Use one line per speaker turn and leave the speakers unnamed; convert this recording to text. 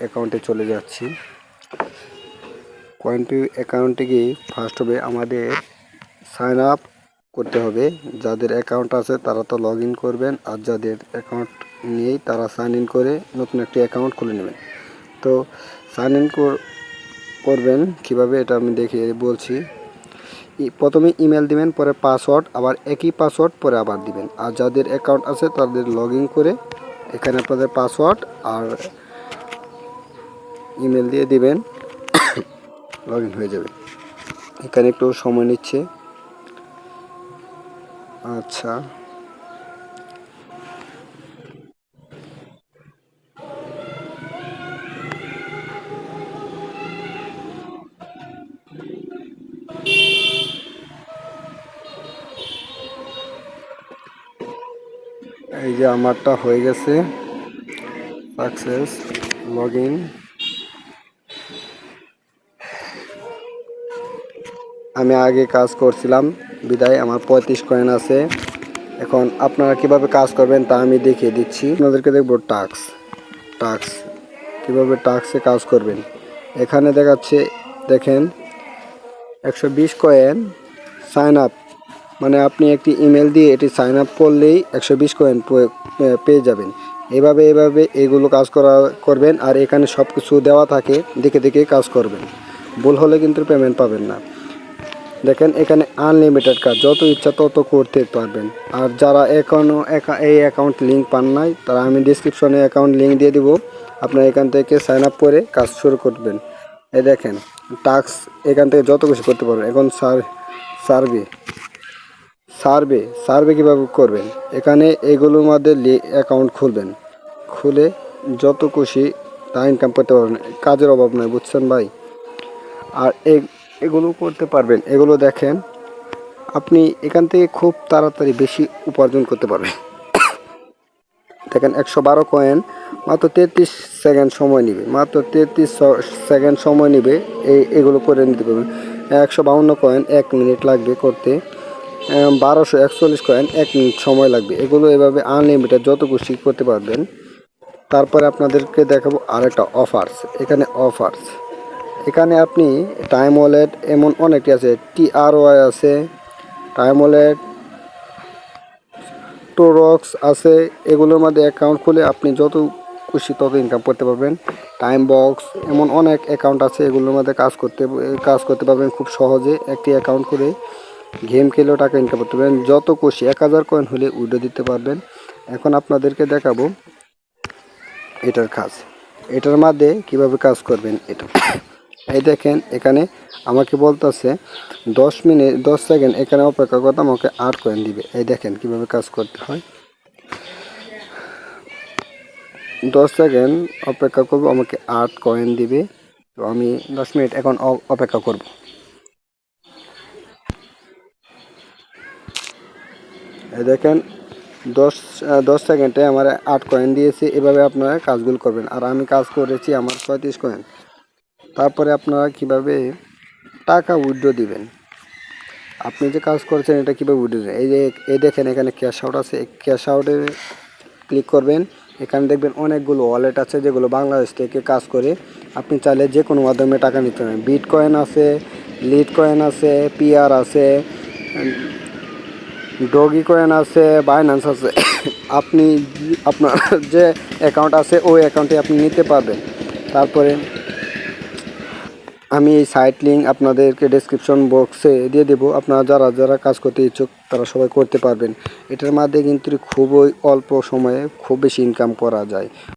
অ্যাকাউন্টে চলে যাচ্ছি। কয়েন পিউ অ্যাকাউন্টে গিয়ে ফার্স্ট হবে আমাদের সাইন আপ করতে হবে। যাদের অ্যাকাউন্ট আছে তারা তো লগ করবেন, আর যাদের অ্যাকাউন্ট নেই তারা সাইন ইন করে নতুন একটি অ্যাকাউন্ট খুলে নেবেন। তো সাইন ইন করবেন কীভাবে এটা আমি দেখিয়ে বলছি। প্রথমে ইমেল দিবেন, পরে পাসওয়ার্ড আবার একই পাসওয়ার্ড পরে আবার দিবেন। আর যাদের অ্যাকাউন্ট আছে তাদের লগ করে এখানে আপনাদের পাসওয়ার্ড আর ইমেল দিয়ে দিবেন। লগ হয়ে যাবে। এখানে একটু সময় নিচ্ছে। আচ্ছা। এই যে আমারটা হয়ে গেছে। সাকসেস লগ ইন আমি আগে কাজ করছিলাম, বিদায়, আমার পঁয়ত্রিশ কয়েন আছে। এখন আপনারা কীভাবে কাজ করবেন তা আমি দেখিয়ে দিচ্ছি। আপনাদেরকে দেখব টাক্স টাক্স কীভাবে টাক্সে কাজ করবেন। এখানে দেখাচ্ছে, দেখেন, একশো বিশ কয়েন সাইন আপ মানে আপনি একটি ইমেল দিয়ে এটি সাইন আপ করলেই একশো বিশ কয়েন পেয়ে যাবেন। এভাবে এভাবে এগুলো কাজ করা, করবেন, আর এখানে সব কিছু দেওয়া থাকে, দেখে দেখে কাজ করবেন। ভুল হলে কিন্তু পেমেন্ট পাবেন না। দেখেন, এখানে আনলিমিটেড কাজ যত ইচ্ছা তত করতে পারবেন। আর যারা এখনও এই অ্যাকাউন্ট লিঙ্ক পান নাই, তারা আমি ডিসক্রিপশনে অ্যাকাউন্ট লিঙ্ক দিয়ে দিব। আপনারা এখান থেকে সাইন আপ করে কাজ শুরু করবেন। এ দেখেন টাস্ক এখান থেকে যত কিছু করতে পারবেন। এখন সার সার্ভে সার্ভে সার্ভে কীভাবে করবেন? এখানে এগুলোর মধ্যে অ্যাকাউন্ট খুলবেন। খুলে যত খুশি তা ইনকাম করতে পারবেন। কাজের অভাব নয় বুঝছেন ভাই? আর এগুলো করতে পারবেন। এগুলো দেখেন, আপনি এখান থেকে খুব তাড়াতাড়ি বেশি উপার্জন করতে পারবেন। দেখেন, একশো বারো কয়েন মাত্র তেত্রিশ সেকেন্ড সময় নেবে। মাত্র তেত্রিশ সেকেন্ড সময় নেবে, এই, এগুলো করে নিতে পারবেন। একশো বাউন্ন কয়েন এক মিনিট লাগবে করতে। বারোশো একচল্লিশ কয়েন এক মিনিট সময় লাগবে। এগুলো এভাবে আনলিমিটেড যত খুশি করতে পারবেন। তারপরে আপনাদেরকে দেখাবো আরেকটা অফার্স এখানে অফার্স এখানে আপনি টাইম ওয়ালেট এমন অনেকটি আছে টি আর ওয়াই আছে টাইম ওয়ালেট টোরক্স আছে, এগুলোর মধ্যে অ্যাকাউন্ট খুলে আপনি যত খুশি তত ইনকাম করতে পারবেন। টাইম বক্স এমন অনেক অ্যাকাউন্ট আছে, এগুলোর মধ্যে কাজ করতে কাজ করতে পারবেন খুব সহজে। একটি অ্যাকাউন্ট করে গেম খেলেও টাকা ইনকাম করতে পারবেন। যত খুশি এক হাজার কয়েন হলে উইডো দিতে পারবেন। এখন আপনাদেরকে দেখাবো এটার কাজ। এটার মধ্যে কীভাবে কাজ করবেন এটা। এই দেখেন, এখানে আমাকে বলতেছে, দশ মিনিট, দশ সেকেন্ড এখানে অপেক্ষা করতে আমাকে আট কয়েন দিবে। এই দেখেন কীভাবে কাজ করতে হয়। দশ সেকেন্ড অপেক্ষা করব, আমাকে আট কয়েন দিবে। তো আমি দশ মিনিট এখন অপেক্ষা করব। এই দেখেন, দশ দশ সেকেন্ডে আমার আট কয়েন দিয়েছে। এভাবে আপনারা কাজগুলো করবেন। আর আমি কাজ করেছি আমার পঁয়ত্রিশ কয়েন তারপরে আপনারা কীভাবে টাকা উইথড্র দিবেন? আপনি যে কাজ করছেন, এটা কীভাবে উইথড্র দিবেন? এই যে, এই দেখেন এখানে ক্যাশ আউট আছে। ক্যাশ আউটে ক্লিক করবেন। এখানে দেখবেন অনেকগুলো ওয়ালেট আছে যেগুলো বাংলাদেশ থেকে কাজ করে। আপনি চাইলে যে কোনো মাধ্যমে টাকা নিতে পারেন। বিট কয়েন আছে লিড কয়েন আছে পিআর আছে ডগি কয়েন আছে বাইন্যান্স আছে। আপনি আপনার যে অ্যাকাউন্ট আছে, ওই অ্যাকাউন্টে আপনি নিতে পারবেন। তারপরে আমি এই সাইট লিঙ্ক আপনাদেরকে ডেসক্রিপশন বক্সে দিয়ে দেবো। আপনারা যারা যারা কাজ করতে ইচ্ছুক, তারা সবাই করতে পারবেন। এটার মাধ্যমে কিন্তু খুবই অল্প সময়ে খুব বেশি ইনকাম করা যায়।